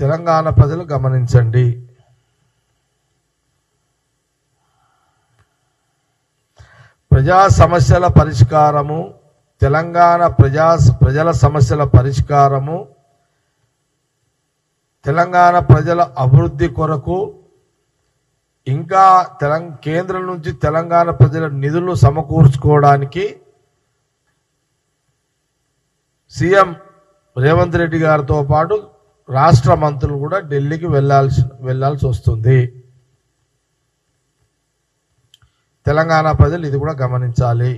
తెలంగాణ ప్రజలు గమనించండి. ప్రజా సమస్యల పరిష్కారము తెలంగాణ ప్రజా ప్రజల సమస్యల పరిష్కారము తెలంగాణ ప్రజల అభివృద్ధి కొరకు ఇంకా తెలంగ కేంద్రం నుంచి తెలంగాణ ప్రజల నిధులు సమకూర్చుకోవడానికి సీఎం రేవంత్ రెడ్డి గారితో పాటు రాష్ట్ర మంత్రులు కూడా ఢిల్లీకి వెళ్ళాల్సి వెళ్ళాల్సి వస్తుంది. తెలంగాణ ప్రజలు ఇది కూడా గమనించాలి.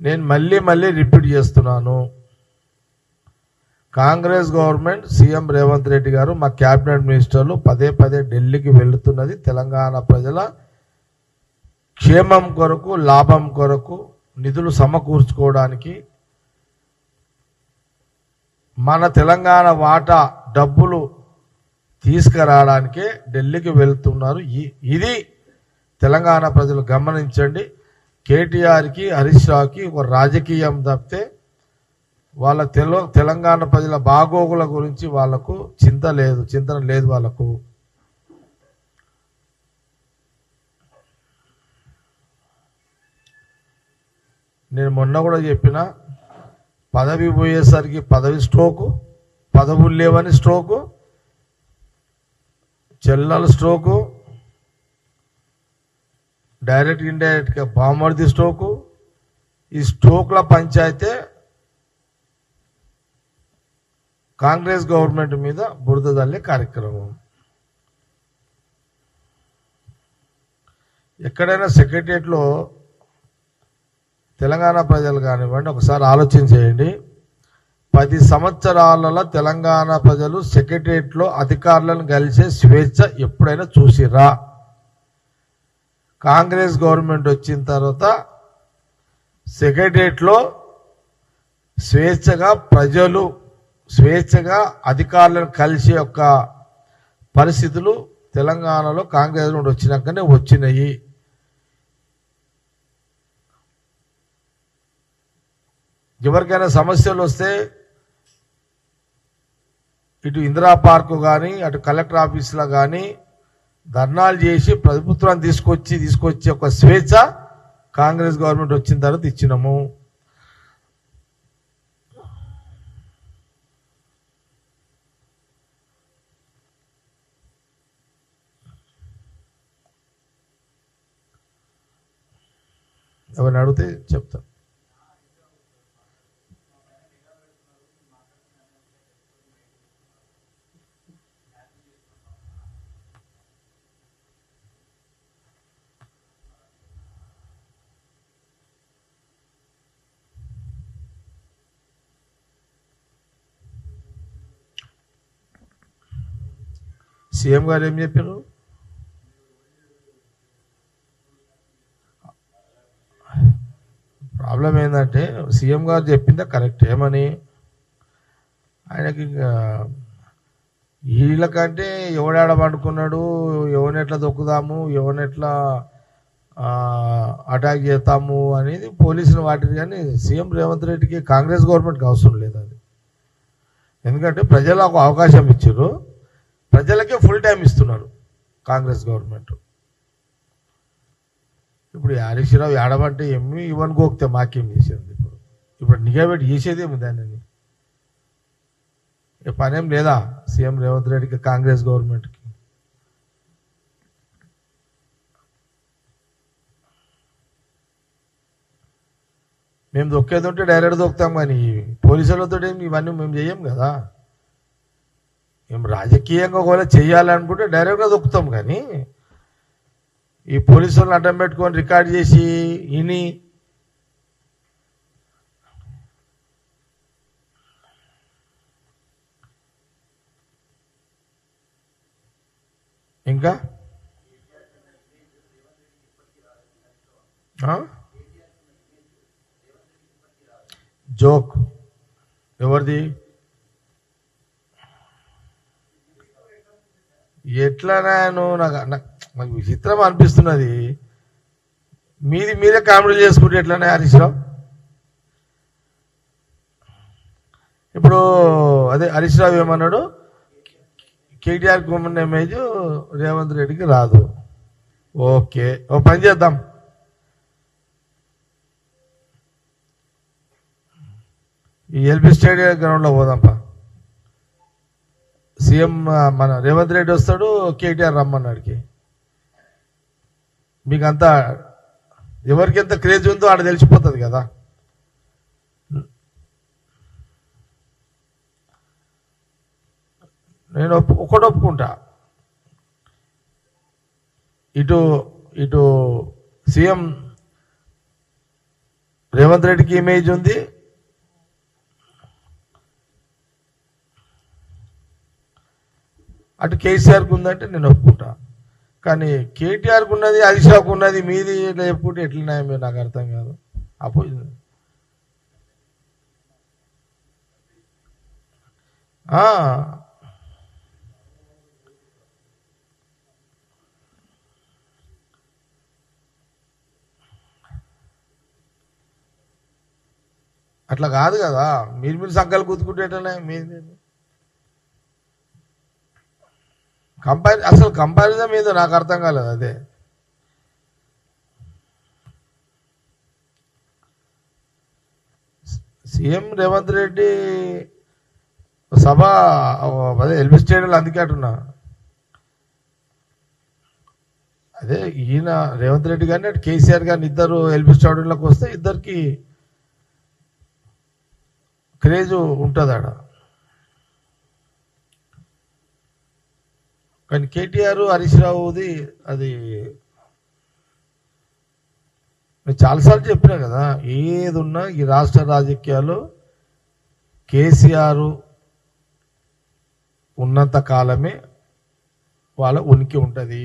నేను మళ్ళీ మళ్ళీ రిపీట్ చేస్తున్నాను. కాంగ్రెస్ గవర్నమెంట్ సీఎం రేవంత్ రెడ్డి గారు మా క్యాబినెట్ మినిస్టర్లు పదే పదే ఢిల్లీకి వెళుతున్నది. తెలంగాణ ప్రజల క్షేమం కొరకు లాభం కొరకు నిధులు సమకూర్చుకోవడానికి మన తెలంగాణ వాటా డబ్బులు తీసుకురావడానికే ఢిల్లీకి వెళ్తున్నారు. ఈ- ఇది తెలంగాణ ప్రజలు గమనించండి. కేటీఆర్కి హరీష్ రావుకి ఒక రాజకీయం తప్పితే వాళ్ళ తెల తెలంగాణ ప్రజల బాగోగుల గురించి వాళ్ళకు చింత లేదు చింతన లేదు వాళ్ళకు. నేను మొన్న కూడా చెప్పిన పదవి పోయేసరికి పదవి స్ట్రోకు పదవులు లేవని స్ట్రోకు చెల్లల స్ట్రోకు డైరెక్ట్ ఇండైరెక్ట్గా బామర్ది స్ట్రోకు ఈ స్ట్రోక్ల పంచాయతే కాంగ్రెస్ గవర్నమెంట్ మీద బురద తల్లే కార్యక్రమం. ఎక్కడైనా సెక్రటరియట్లో తెలంగాణ ప్రజలు కానివ్వండి ఒకసారి ఆలోచన చేయండి. పది సంవత్సరాలలో తెలంగాణ ప్రజలు సెక్రటరియట్లో అధికారులను కలిసే స్వేచ్ఛ ఎప్పుడైనా చూసిరా కాంగ్రెస్ గవర్నమెంట్ వచ్చిన తర్వాత సెక్రటరియట్లో స్వేచ్ఛగా ప్రజలు స్వేచ్ఛగా అధికారులను కలిసే యొక్క పరిస్థితులు తెలంగాణలో కాంగ్రెస్ నుండి వచ్చినాకనే వచ్చినాయి. ఎవరికైనా సమస్యలు వస్తే ఇటు ఇందిరా పార్కు కానీ అటు కలెక్టర్ ఆఫీసులో కానీ ధర్నాలు చేసి ప్రభుత్వాన్ని తీసుకొచ్చి తీసుకొచ్చి ఒక స్వేచ్ఛ కాంగ్రెస్ గవర్నమెంట్ వచ్చిన తర్వాత ఇచ్చినాము. ఎవరిని అడిగితే చెప్తా సీఎం గారు ఏం చెప్పారు ప్రాబ్లం ఏంటంటే సీఎం గారు చెప్పిందే కరెక్ట్ ఏమని? ఆయనకి ఇంకా వీళ్ళకంటే ఎవడాడ పండుకున్నాడు ఎవరినెట్లా దొక్కుదాము ఎవరినెట్లా అటాక్ చేస్తాము అనేది పోలీసులు వాటిని కానీ సీఎం రేవంత్ రెడ్డికి కాంగ్రెస్ గవర్నమెంట్కి అవసరం లేదు అది. ఎందుకంటే ప్రజలకు అవకాశం ఇచ్చారు ప్రజలకే ఫుల్ టైం ఇస్తున్నారు కాంగ్రెస్ గవర్నమెంట్. ఇప్పుడు హరీష్ రావు ఏడమంటే ఏమి ఇవన్నీ మాకేం చేసింది? ఇప్పుడు నిఘా పెట్టి చేసేదేమి దానిని? ఏ పనేం లేదా? సీఎం రేవంత్ రెడ్డికి కాంగ్రెస్ గవర్నమెంట్కి. మేము దొక్కేది ఉంటే డైరెక్ట్ దొక్కుతాం కానీ పోలీసులతో ఏం ఇవన్నీ మేము చేయం కదా? మేము రాజకీయంగా ఒకవేళ చేయాలనుకుంటే డైరెక్ట్గా దొక్కుతాం కానీ ఈ పోలీసులను అడ్డం పెట్టుకొని రికార్డ్ చేసి ఇని ఇంకా? జోక్. ఎవరిది? ఎట్లా నేను నాకు నాకు విచిత్రం అనిపిస్తున్నది. మీది మీరే కామెడీ చేసుకుంటే ఎట్లనే హరీష్రావు? ఇప్పుడు అదే హరీష్ రావు ఏమన్నాడు? కేటీఆర్ కుమ్మన్ ఇమేజ్ రేవంత్ రెడ్డికి రాదు. ఓకే. ఓ పని చేద్దాం. ఈ ఎల్బీ స్టేడియం గ్రౌండ్లో పోదాంపా. సీఎం మన రేవంత్ రెడ్డి వస్తాడు కేటీఆర్ రమ్మన్నాడికి మీకు అంతా ఎవరికి ఎంత క్రేజ్ ఉందో ఆడ తెలిసిపోతుంది కదా. నేను ఒప్పు- ఒకటి ఒప్పుకుంటా. ఇటు ఇటు సీఎం రేవంత్ రెడ్డికి ఇమేజ్ ఉంది. అటు కేసీఆర్కి ఉందంటే నేను ఒప్పుకుంటా. కానీ కేటీఆర్కి ఉన్నది అదిషాకు ఉన్నది మీది ఇట్లా చెప్పుకుంటే ఎట్లున్నాయో మీరు నాకు అర్థం కాదు. అపోజ్ ఆ, అట్లా కాదు కదా. మీరు మీరు సంకలు గుర్తుకుంటేటనే మీది కంపారి అసలు కంపారిజం మీద నాకు అర్థం కాలేదు అదే. సీఎం రేవంత్ రెడ్డి సభ అదే ఎల్బీ స్టేడియంలో అందుకే అంటున్నా. అదే ఈయన రేవంత్ రెడ్డి గారిని కేసీఆర్ గారిని ఇద్దరు ఎల్బీ స్టేడియంలోకి వస్తే ఇద్దరికి క్రేజ్ ఉంటుంది ఆడ కానీ కేటీఆర్ హరీష్ రావుది అది నేను చాలాసార్లు చెప్పినా కదా ఏది ఉన్నా ఈ రాష్ట్ర రాజకీయాలు కేసీఆర్ ఉన్నంత కాలమే వాళ్ళ ఉనికి ఉంటుంది.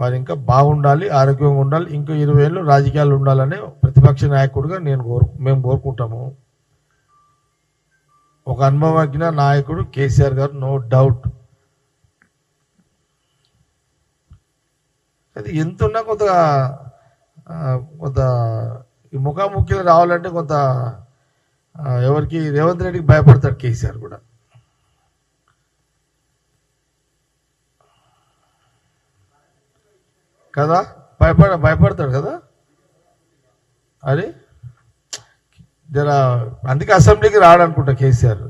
వారు ఇంకా బాగుండాలి ఆరోగ్యంగా ఉండాలి ఇంకా ఇరవై ఏళ్ళు రాజకీయాలు ఉండాలని ప్రతిపక్ష నాయకుడిగా నేను కోరు మేము కోరుకుంటాము. ఒక అనుభవజ్ఞ నాయకుడు కేసీఆర్ గారు నో డౌట్. అది ఎంత ఉన్నా కొంత కొంత ఈ ముఖాముఖిలు రావాలంటే కొంత ఎవరికి రేవంత్ రెడ్డికి భయపడతాడు కేసీఆర్ కూడా. కదా? భయపడ భయపడతాడు కదా? అది జర అందుకే అసెంబ్లీకి రాడనుకుంటా కేసీఆర్.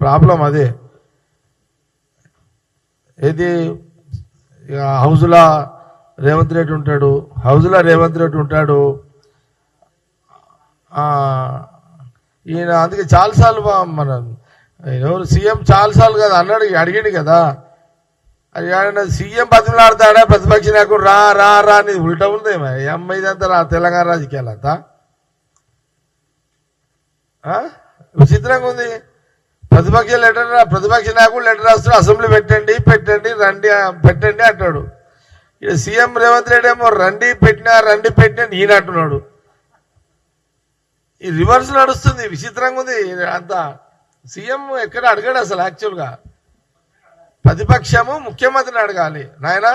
ప్రాబ్లం అదే. ఏది? ఇక హౌజ్లా రేవంత్ రెడ్డి ఉంటాడు. హౌజ్లా రేవంత్ రెడ్డి ఉంటాడు. ఈయన అందుకే చాలాసార్లు మన ఎవరు సీఎం చాలాసార్లు కదా అన్నాడు అడిగాడు కదా. అది సీఎం బతిమలాడతాడా ప్రతిపక్ష నాయకుడు రా రా రా అనేది ఉల్టా ఉంది ఈ అమ్మాయి అంతా రా తెలంగాణ రాజకీయాలు అంతా విచిత్రంగా ఉంది. ప్రతిపక్ష లెటర్ రా- ప్రతిపక్ష నాయకుడు లెటర్ రాస్తాడు అసెంబ్లీ పెట్టండి పెట్టండి రండి పెట్టండి అంటాడు. ఇక సీఎం రేవంత్ రెడ్డి ఏమో రండి పెట్టినా రండి పెట్టినా ఈయన అంటున్నాడు. ఈ రివర్స్ నడుస్తుంది విచిత్రంగా ఉంది అంతా. సీఎం ఎక్కడ అడగాడు అసలు యాక్చువల్గా ప్రతిపక్షము ముఖ్యమంత్రిని అడగాలి. నాయన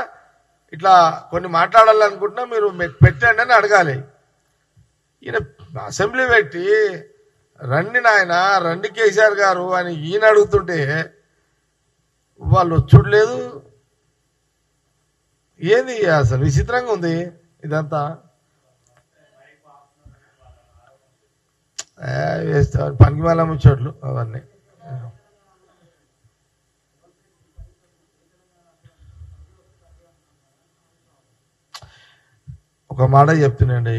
ఇట్లా కొన్ని మాట్లాడాలనుకుంటున్నా మీరు పెట్టండి అని అడగాలి. ఈయన అసెంబ్లీ పెట్టి రండి నాయన రండి కేసీఆర్ గారు అని ఈయన అడుగుతుంటే వాళ్ళు వచ్చుడు లేదు. ఏంది అసలు విచిత్రంగా ఉంది ఇదంతా? వేస్తా పనికి మళ్ళా ముచ్చోట్లు అవన్నీ. ఒక మాట చెప్తున్నాండి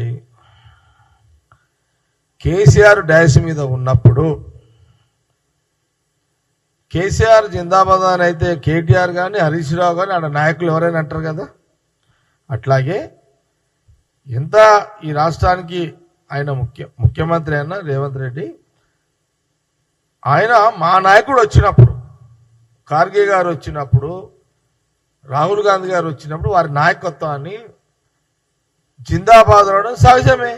కేసీఆర్ డాష్ మీద ఉన్నప్పుడు కేసీఆర్ జిందాబాద్ అని అయితే కేటీఆర్ కానీ హరీష్ రావు కానీ ఆడ నాయకులు ఎవరైనా అంటారు కదా? అట్లాగే ఎంత ఈ రాష్ట్రానికి ఆయన ముఖ్య ముఖ్యమంత్రి అయినా రేవంత్ రెడ్డి ఆయన మా నాయకుడు వచ్చినప్పుడు ఖార్గే గారు వచ్చినప్పుడు రాహుల్ గాంధీ గారు వచ్చినప్పుడు వారి నాయకత్వాన్ని జిందాబాద్ అనడం సహజమే.